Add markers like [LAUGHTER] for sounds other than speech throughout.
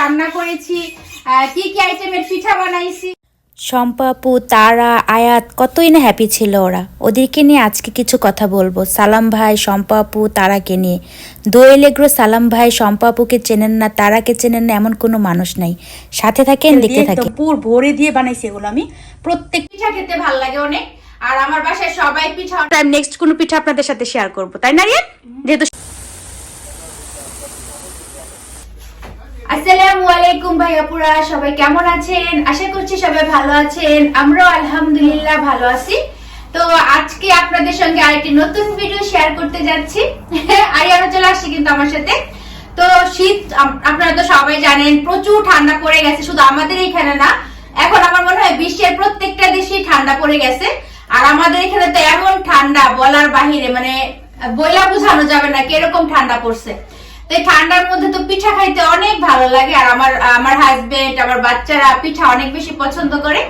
রান্না করেছি। কি কি আইটেমের পিঠা বানাইছি? শম্পাপু তারা আয়াত কতই না হ্যাপি ছিল ওরা। ওদেরকে নিয়ে আজকে কিছু কথা বলব। সালাম ভাই শম্পাপু তারাকে নিয়ে। দোয়েল এগ্রো সালাম ভাই শম্পাপুকে চেনেন না তারাকে চেনেন না এমন কোনো মানুষ নাই। সাথে থাকেন দেখতে থাকেন। পুর ভরে দিয়ে বানাইছি এগুলো আমি। প্রত্যেক পিঠা খেতে ভালো লাগে অনেক। আর আমার বাসায় সবাই পিঠা টাইম নেক্সট কোনো পিঠা আপনাদের সাথে শেয়ার করব। তাই না যেহেতু আসসালামু আলাইকুম ভাইয়াপুরা সবাই কেমন আছেন? আশা করছি সবাই ভালো আছেন। আমরাও আলহামদুলিল্লাহ ভালো আছি। তো আজকে আপনাদের সঙ্গে আরেকটি নতুন ভিডিও শেয়ার করতে যাচ্ছি। [LAUGHS] চলে কিন্তু আমার সাথে। তো শীত আপনারা তো সবাই জানেন, প্রচুর ঠান্ডা পড়ে গেছে, শুধু আমাদের এখানে না। এখন আমার মনে হয় বিশ্বের প্রত্যেকটা দেশেই ঠান্ডা পড়ে গেছে। আর আমাদের এখানে তো এমন ঠান্ডা বলার বাহিরে মানে বইলা বোঝানো যাবে না কীরকম ঠান্ডা পড়ছে। তো এই ঠান্ডার মধ্যে তো পিঠা খাইতে অনেক ভালো লাগে আর আমার আমার হাজবেন্ড আমার বাচ্চারা পিঠা অনেক বেশি পছন্দ করে।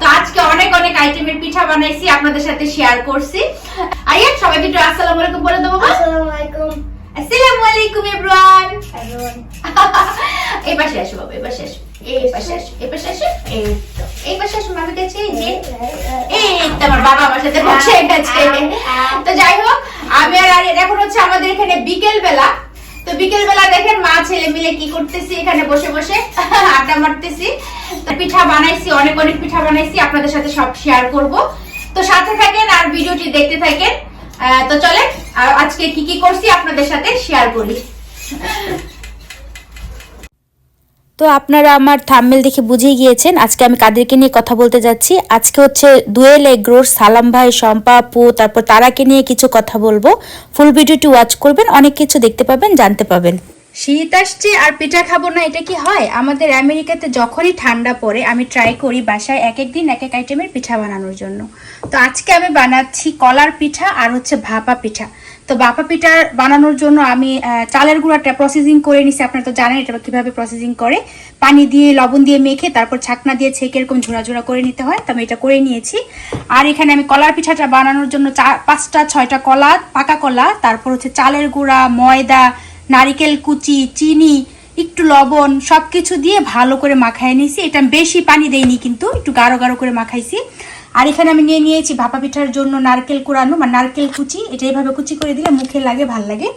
তো আজকে অনেক অনেক আইটেমের পিঠা বানাইছি আপনাদের সাথে শেয়ার করছি। আইয়া সবাইকে একটু আসসালামু আলাইকুম বলে দেবো আসসালামু আলাইকুম। আসসালামু আলাইকুম এভরিওয়ান [LAUGHS] এই পাশে আসো বাবা এই পাশে আসো। এই পাশে আসো এই পাশে আসো। এই তো এই পাশে আসো মামি কাছে যে। এই তো আমার বাবা আমার সাথে বসে গেছে। তো যাই হোক আমি আর এখন হচ্ছে আমাদের এখানে বিকেল বেলা তো বিকেল বেলা দেখেন মা, ছেলে মিলে কি করতেছি, এখানে বসে বসে আড্ডা মারতেছি। পিঠা বানাইছি, অনেক অনেক পিঠা বানাইছি, আপনাদের সাথে সব শেয়ার করব। তো সাথে থাকেন আর ভিডিওটি দেখতে থাকেন। তো চলেন আজকে কি কি করছি আপনাদের সাথে শেয়ার করি। তো আপনারা আমার থাম্মেল দেখে বুঝে গিয়েছেন, আজকে আমি কাদেরকে নিয়ে কথা বলতে যাচ্ছি। আজকে হচ্ছে দুয়েল এগ্রোর সালাম ভাই, শম্পা, আপু, তারপর তারাকে নিয়ে কিছু কথা বলব। ফুল ভিডিওটি ওয়াচ করবেন, অনেক কিছু দেখতে পাবেন, জানতে পাবেন। শীত আসছে আর পিঠা খাব না, এটা কি হয়? আমাদের আমেরিকাতে যখনই ঠান্ডা পড়ে, আমি ট্রাই করি বাসায় এক এক দিন এক এক আইটেমের পিঠা বানানোর জন্য। তো আজকে আমি বানাচ্ছি কলার পিঠা আর হচ্ছে ভাপা পিঠা। তো ভাপা পিঠা বানানোর জন্য আমি চালের গুঁড়াটা প্রসেসিং করে নিছি। আপনারা তো জানেন এটা কীভাবে প্রসেসিং করে। পানি দিয়ে, লবণ দিয়ে মেখে তারপর ছাকনা দিয়ে ছেঁকে এরকম ঝোড়া ঝোড়া করে নিতে হয়। তো আমি এটা করে নিয়েছি। আর এখানে আমি কলার পিঠাটা বানানোর জন্য চা- পাঁচটা, ছয়টা কলা, পাকা কলা, তারপর হচ্ছে চালের গুঁড়া, ময়দা নারিকেল কুচি, চিনি, একটু লবণ সব কিছু দিয়ে ভালো করে মাখায় নিয়েছি। এটা বেশি পানি দেইনি, কিন্তু একটু গাঢ় গাঢ় করে মাখাইছি। আর এখানে আমি নিয়ে নিয়েছি ভাপা পিঠার জন্য নারকেল কুড়ানো বা নারকেল কুচি। এটা এইভাবে কুচি করে দিলে মুখে লাগে, ভালো লাগে।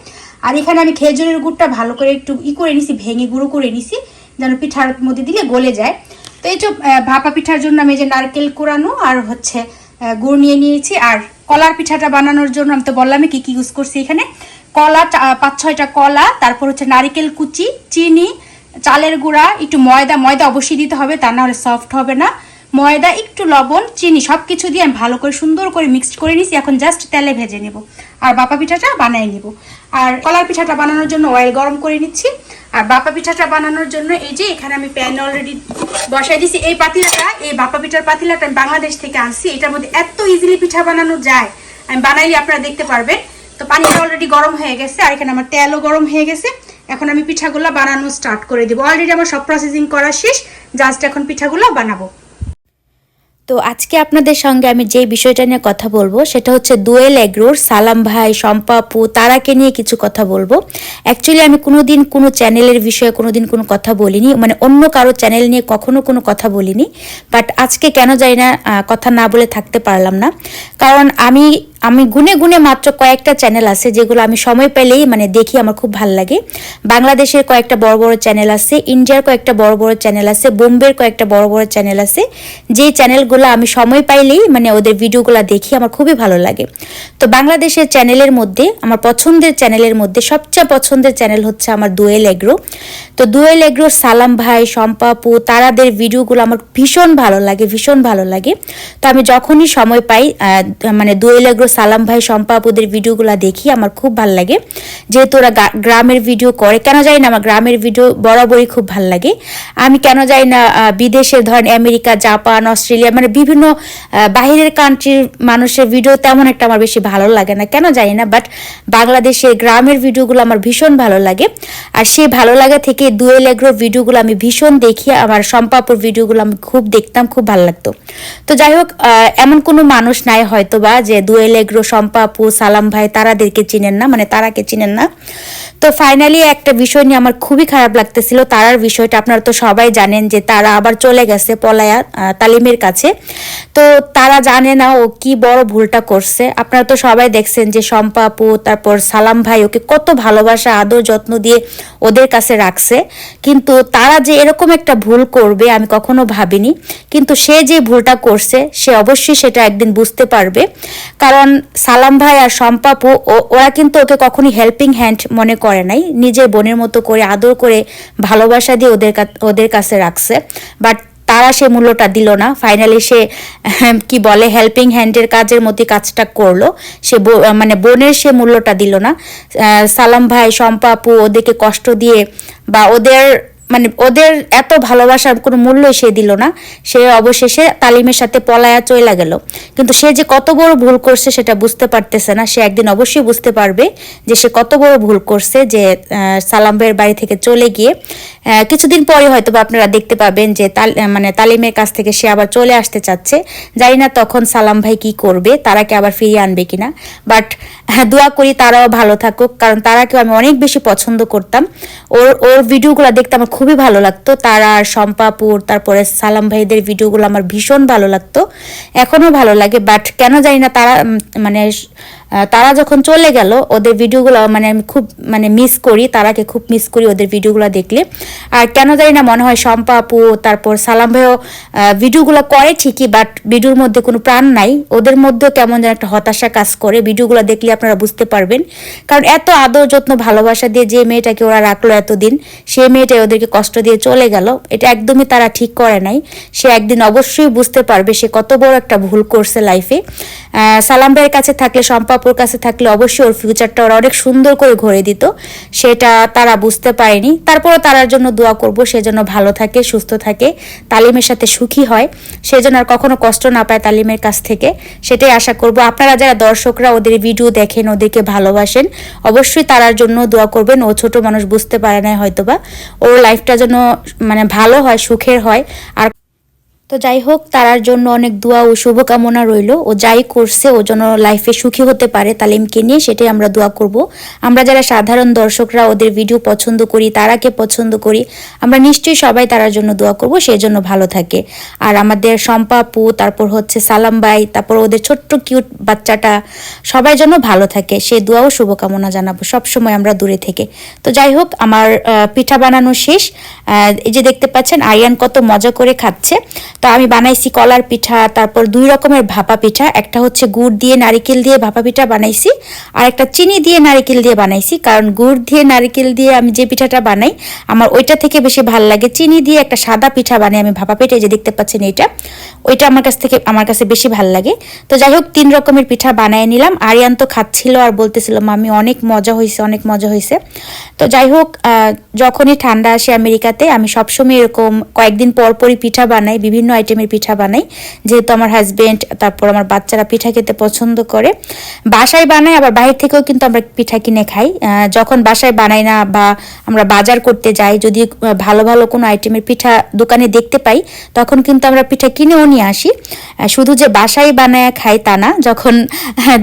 আর এখানে আমি খেজুরের গুড়টা ভালো করে একটু ই করে নিছি, ভেঙে গুঁড়ো করে নিছি, যেন পিঠার মধ্যে দিলে গলে যায়। তো এই যে ভাপা পিঠার জন্য আমি যে নারকেল কুড়ানো আর হচ্ছে গুড় নিয়ে নিয়েছি। আর কলার পিঠাটা বানানোর জন্য আমি তো বললামই কি কি ইউজ করছি এখানে। কলা পাঁচ, ছয়টা কলা, তারপর হচ্ছে নারকেল কুচি, চিনি, চালের গুঁড়া, একটু ময়দা ময়দা অবশ্যই দিতে হবে, তা না হলে সফট হবে না। ময়দা, একটু লবণ, চিনি সব কিছু দিয়ে আমি ভালো করে, সুন্দর করে মিক্সড করে নিছি, এখন জাস্ট তেলে ভেজে নেব। আর বাপা পিঠাটা বানিয়ে নিব। আর কলার পিঠাটা বানানোর জন্য অয়েল গরম করে নিচ্ছি। আর বাপা পিঠাটা বানানোর জন্য এই যে, এখানে আমি প্যান অলরেডি বসাই দিছি। এই পাতিলাটা, এই বাপা পিঠার পাতিলাটা আমি বাংলাদেশ থেকে আনছি। এটার মধ্যে এত ইজিলি পিঠা বানানো যায়। আমি বানাইলে আপনারা দেখতে পারবেন। তো পানিটা অলরেডি গরম হয়ে গেছে, আর এখানে আমার তেলও গরম হয়ে গেছে। এখন আমি পিঠাগুলো বানানো স্টার্ট করে দিব। অলরেডি আমার সব প্রসেসিং করা শেষ জাস্ট এখন পিঠাগুলো বানাবো। তো আজকে আপনাদের সঙ্গে আমি যে বিষয়টা নিয়ে কথা বলব, সেটা হচ্ছে দোয়েল এগ্রোর সালাম ভাই, শম্পা আপু, তারাকে নিয়ে কিছু কথা বলব। অ্যাকচুয়ালি আমি কোনোদিন কোনো চ্যানেলের বিষয়ে কোনোদিন কোনো কথা বলিনি মানে অন্য কারও চ্যানেল নিয়ে কখনো কোনো কথা বলিনি। বাট আজকে কেন যাই না কথা না বলে থাকতে পারলাম না। কারণ আমি আমি গুনে গুনে মাত্র কয়েকটা চ্যানেল আছে যেগুলো আমি সময় পেলেই মানে দেখি, আমার খুব ভালো লাগে। বাংলাদেশের কয়েকটা বড় বড় চ্যানেল আছে, ইন্ডিয়ার কয়েকটা বড় বড় চ্যানেল আছে, বোম্বের কয়েকটা বড় বড় চ্যানেল আছে। যেই চ্যানেলগুলো আমি সময় পাইলেই মানে ওদের ভিডিওগুলো দেখি, আমার খুবই ভালো লাগে। তো বাংলাদেশের চ্যানেলের মধ্যে, আমার পছন্দের চ্যানেলের মধ্যে সবচেয়ে পছন্দের চ্যানেল হচ্ছে আমার দুয়েল এগ্রো। তো দুয়েল এগ্রো, সালাম ভাই শম্পাপু তারাদের ভিডিওগুলো আমার ভীষণ ভালো লাগে, ভীষণ ভালো লাগে। তো আমি যখনই সময় পাই মানে দুয়েল এগ্রো সালাম ভাই শম্পাপুদের ভিডিওগুলো দেখি আমার খুব ভালো লাগে। যেহেতু ওরা গ্রামের ভিডিও করে কেন জানি না আমার গ্রামের ভিডিও বরাবরই খুব ভালো লাগে। আমি কেন জানি না আহ, বিদেশের ধরেন আমেরিকা জাপান অস্ট্রেলিয়া মানে বিভিন্ন বাহিরের কান্ট্রির মানুষের ভিডিও তেমন একটা আমার বেশি ভালো লাগে না কেন জানি না বাট বাংলাদেশের গ্রামের ভিডিওগুলো আমার ভীষণ ভালো লাগে। আর সেই ভালো লাগা থেকে দুয়েল এগ্রোর ভিডিওগুলো আমি ভীষণ দেখি আমার সম্পাপুর ভিডিওগুলো আমি খুব দেখতাম খুব ভালো লাগতো। তো যাই হোক এমন কোনো মানুষ নাই হয়তো বা যে দুয়েল এগ্রো শম্পা আপু সালাম ভাই, তারাদেরকে চিনেন না মানে তারাকে চিনেন না। তো ফাইনালি একটা বিষয় নিয়ে আমার খুবই খারাপ লাগতেছিল, তারার বিষয়টা আপনারা তো সবাই জানেন যে তারা আবার চলে গেছে পলায়া তালিমের কাছে। তো তারা জানে না ও কি বড় ভুলটা করছে। আপনারা তো সবাই দেখছেন যে শম্পা আপু তারপর সালাম ভাই ওকে কত ভালোবাসা, আদর যত্ন দিয়ে ওদের কাছে রাখছে। কিন্তু তারা যে এরকম একটা ভুল করবে আমি কখনো ভাবিনি। কিন্তু সে যে ভুলটা করছে, সে অবশ্যই সেটা একদিন বুঝতে পারবে। কারণ সালাম ভাই আর শম্পাপু ও- ওরা কিন্তু ওকে কখনই হেল্পিং হ্যান্ড মনে করে নাই। নিজের বোনের মতো করে আদর করে ভালোবাসা দিয়ে ওদের ওদের কাছে রাখছে। বাট তারা সে মূল্যটা দিল না। ফাইনালি সে আহ, কি বলে হেল্পিং হ্যান্ডের কাজের মধ্যে কাজটা করল। সে মানে বোনের সে মূল্যটা দিল না। সালাম ভাই শম্পা আপু ওদেরকে কষ্ট দিয়ে বা ওদের মানে ওদের এত ভালোবাসার কোনো মূল্যই সে দিল না। সে অবশেষে তালিমের সাথে পলায়া চলে গেল। কিন্তু সে যে কত বড় ভুল করছে সেটা বুঝতে পারতেছে না। সে একদিন অবশ্যই বুঝতে পারবে যে সে কত বড় ভুল করছে যে সালাম বাড়ি থেকে চলে গিয়ে কিছুদিন পরে হয়তো বা আপনারা দেখতে পাবেন যে মানে তালিমের কাছ থেকে সে আবার চলে আসতে চাচ্ছে। জানি না তখন সালাম ভাই কি করবে তারাকে আবার ফিরিয়ে আনবে কিনা। বাট দোয়া করি তারাও ভালো থাকুক, কারণ তারাকেও আমি অনেক বেশি পছন্দ করতাম। ওর ওর ভিডিওগুলো দেখতে আমার খুবই ভালো লাগতো। তারা, শম্পাপুর, তারপরে সালাম ভাইদের ভিডিওগুলো আমার ভীষণ ভালো লাগতো। এখনও ভালো লাগে বাট কেন জানি না তারা মানে তারা যখন চলে গেল, ওদের ভিডিওগুলো মানে আমি খুব মানে মিস করি, তারাকে খুব মিস করি ওদের ভিডিওগুলো দেখলে। আর কেন জানি না মনে হয় শম্পা আপু, তারপর সালাম ভাইও ভিডিওগুলো করে ঠিকই বাট ভিডিওর মধ্যে কোনো প্রাণ নাই। ওদের মধ্যেও কেমন যেন একটা হতাশা কাজ করে। ভিডিওগুলো দেখলে আপনারা বুঝতে পারবেন। কারণ এত আদর, যত্ন, ভালোবাসা দিয়ে যে মেয়েটাকে ওরা রাখল এতদিন, সে মেয়েটাই ওদেরকে কষ্ট দিয়ে চলে গেল। এটা একদমই তারা ঠিক করে নাই। সে একদিন অবশ্যই বুঝতে পারবে সে কত বড় একটা ভুল করছে লাইফে সালাম ভাইয়ের কাছে থাকলে শম্পাপুর কাছে থাকলে অবশ্যই ওর ফিউচারটা ওরা অনেক সুন্দর করে ঘরে দিত। সেটা তারা বুঝতে পারেনি। তারপরও তারার জন্য দোয়া করব, সে যেন ভালো থাকে, সুস্থ থাকে, তালিমের সাথে সুখী হয়। সে যেন আর কখনো কষ্ট না পায় তালিমের কাছ থেকে, সেটাই আশা করব। আপনারা যারা দর্শকরা ওদের ভিডিও দেখেন, ওদেরকে ভালোবাসেন, অবশ্যই তারার জন্য দোয়া করবেন। ও ছোট মানুষ বুঝতে পারে না হয়তোবা। ওর লাইফটা যেন মানে ভালো হয়, সুখের হয়। আর তো যাই হোক, তারার জন্য অনেক দোয়া ও শুভকামনা রইল। ও যাই করছে, ও যেন লাইফে সুখী হতে পারে, তালিমকে নিয়ে সেটাই আমরা দোয়া করব। আমরা যারা সাধারণ দর্শকরা ওদের ভিডিও পছন্দ করি, তারাকে পছন্দ করি, আমরা নিশ্চয়ই সবাই তারার জন্য দোয়া করব সেই জন্য ভালো থাকে। আর আমাদের সম্পাপু তারপর হচ্ছে সালাম ভাই, তারপর ওদের ছোট্ট কিউট বাচ্চাটা, সবাই যেন ভালো থাকে, সে দোয়াও শুভকামনা জানাব, সবসময় আমরা দূরে থেকে। তো যাই হোক, আমার পিঠা বানানো শেষ। এই যে দেখতে পাচ্ছেন, আরিয়ান কত মজা করে খাচ্ছে। তো আমি বানাইছি কলার পিঠা, তারপর দুই রকমের ভাপা পিঠা, একটা হচ্ছে গুড় দিয়ে নারিকেল দিয়ে ভাপা পিঠা বানাইছি, আর একটা চিনি দিয়ে নারিকেল দিয়ে বানাইছি, কারণ গুড় দিয়ে নারিকেল দিয়ে আমি যে পিঠাটা বানাই, আমার ওইটা থেকে বেশি ভালো লাগে। চিনি দিয়ে একটা সাদা পিঠা বানাই আমি ভাপা পিঠা যে দেখতে পাচ্ছেন এইটা, ওইটা আমার কাছ থেকে, আমার কাছে বেশি ভালো লাগে। তো যাই হোক, তিন রকমের পিঠা বানিয়ে নিলাম। আরিয়ান তো খাচ্ছিল আর বলতেছিল মামি অনেক মজা হয়েছে অনেক মজা হয়েছে তো যাই হোক যখনই ঠান্ডা আসে আমেরিকাতে, আমি সবসময় এরকম কয়েকদিন পর পরই পিঠা বানাই, বিভিন্ন আইটেমের পিঠা বানাই। যেহেতু আমার হাজবেন্ড তারপর আমার বাচ্চারা পিঠা খেতে পছন্দ করে। বাসায় বানাই, আবার বাইরে থেকেও কিন্তু আমরা পিঠা কিনে খাই। যখন বাসায় বানাই না বা আমরা বাজার করতে যাই, যদি ভালো ভালো কোনো আইটেমের পিঠা দোকানে দেখতে পাই, তখন কিন্তু আমরা পিঠা কিনেও নিয়ে আসি। শুধু যে বাসায় বানায় খাই তা না, যখন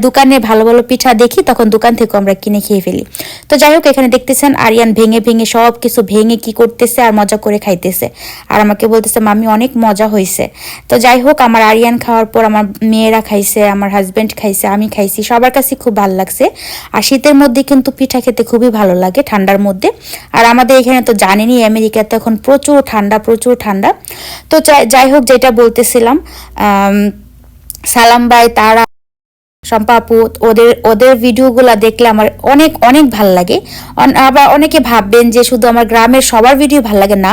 দোকানে ভালো ভালো পিঠা দেখি, তখন দোকান থেকেও আমরা কিনে খেয়ে ফেলি। তো যাই হোক, এখানে দেখতেছেন আরিয়ান ভেঙে ভেঙে সব কিছু ভেঙে কি করতেছে আর মজা করে খাইতেছে। আর আমাকে বলতেছে মামি অনেক মজা হয়েছে তো যাই হোক আমার আরিয়ান খাওয়ার পর আমার মেয়েরা খাইছে, আমার হাজব্যান্ড খাইছে, আমি খাইছি, সবার কাছে খুব ভালো লাগছে। আর শীতের মধ্যে কিন্তু পিঠা খেতে খুবই ভালো লাগে ঠান্ডার মধ্যে। আর আমাদের এখানে তো জানেনই, আমেরিকাতে এখন প্রচুর ঠান্ডা প্রচুর ঠান্ডা। তো যাই- হোক যেটা বলতেছিলাম সালাম ভাই, তারা শম্পা আপু, ওদের ওদের ভিডিওগুলো দেখলে আমার অনেক অনেক ভালো লাগে। আবার অনেকে ভাববেন যে শুধু আমার গ্রামের সবার ভিডিও ভালো লাগে না।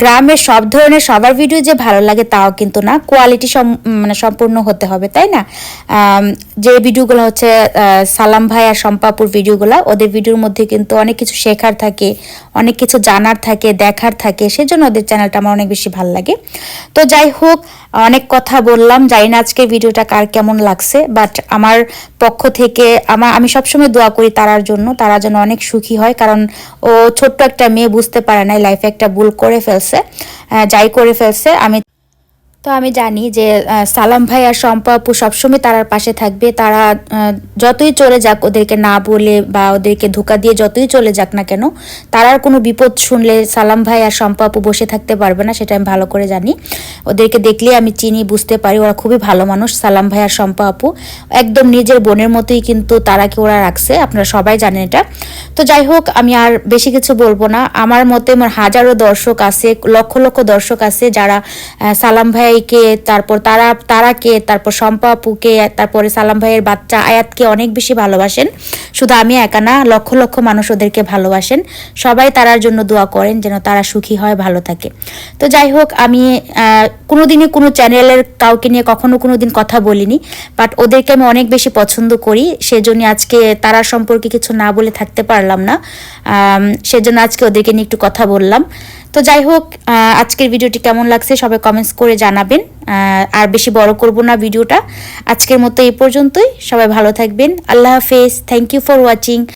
গ্রামের সব ধরনের সবার ভিডিও যে ভালো লাগে তাও কিন্তু না কোয়ালিটি মানে সম্পূর্ণ হতে হবে, তাই না? যে ভিডিওগুলো হচ্ছে সালাম ভাই আর শম্পাপুর ভিডিওগুলো, ওদের ভিডিওর মধ্যে কিন্তু অনেক কিছু শেখার থাকে, অনেক কিছু জানার থাকে, দেখার থাকে, সেজন্য ওদের চ্যানেলটা আমার অনেক বেশি ভালো লাগে। তো যাই হোক অনেক কথা বললাম, জানি না আজকে ভিডিওটা কার কেমন লাগছে বাট আমার পক্ষ থেকে আমার আমি সবসময় দোয়া করি তারার জন্য, তারা যেন অনেক সুখী হয়, কারণ ও ছোট্ট একটা মেয়ে বুঝতে পারে না লাইফে একটা ভুল করে ফেলছে যাই করে ফেলছে, আমি তো আমি জানি যে সালাম ভাই আর শম্পা আপু সবসময় তারার পাশে থাকবে। তারা যতই চলে যাক ওদেরকে না বলে বা ওদেরকে ধোকা দিয়ে যতই চলে যাক না কেন তারার কোনো বিপদ শুনলে সালাম ভাই আর শম্পা আপু বসে থাকতে পারবে না, সেটা আমি ভালো করে জানি। ওদেরকে দেখলে আমি চিনি, বুঝতে পারি, ওরা খুবই ভালো মানুষ, সালাম ভাই আর শম্পা আপু। একদম নিজের বোনের মতোই কিন্তু তারাকে ওরা রাখছে, আপনারা সবাই জানেন এটা। তো যাই হোক, আমি আর বেশি কিছু বলব না। আমার মতে আমার হাজারো দর্শক আছে, লক্ষ লক্ষ দর্শক আছে যারা সালাম সালাম ভাইকে, তারপর তারা, তারাকে, তারপর শম্পা আপুকে, তারপরে সালাম ভাইয়ের বাচ্চা আয়াতকে অনেক বেশি ভালোবাসেন। শুধু আমি একা না, লক্ষ লক্ষ মানুষ ওদেরকে ভালোবাসেন। সবাই তারার জন্য দোয়া করেন যেন তারা সুখী হয়, ভালো থাকে। তো যাই হোক, আমি কোনোদিনই কোনো চ্যানেলের কাউকে নিয়ে কখনো কোনো দিন কথা বলিনি। বাট ওদেরকে আমি অনেক বেশি পছন্দ করি। সেজন্য আজকে তারা সম্পর্কে কিছু না বলে থাকতে পারলাম না। সেজন্য আজকে ওদেরকে নিয়ে একটু কথা বললাম। তো যাই হোক আজকের ভিডিওটি কেমন লাগছে সবাই কমেন্টস করে জানাবেন। আর বেশি বড় করব না ভিডিওটা। আজকের মতো এই পর্যন্তই। সবাই ভালো থাকবেন। আল্লাহ হাফেজ। Thank you for watching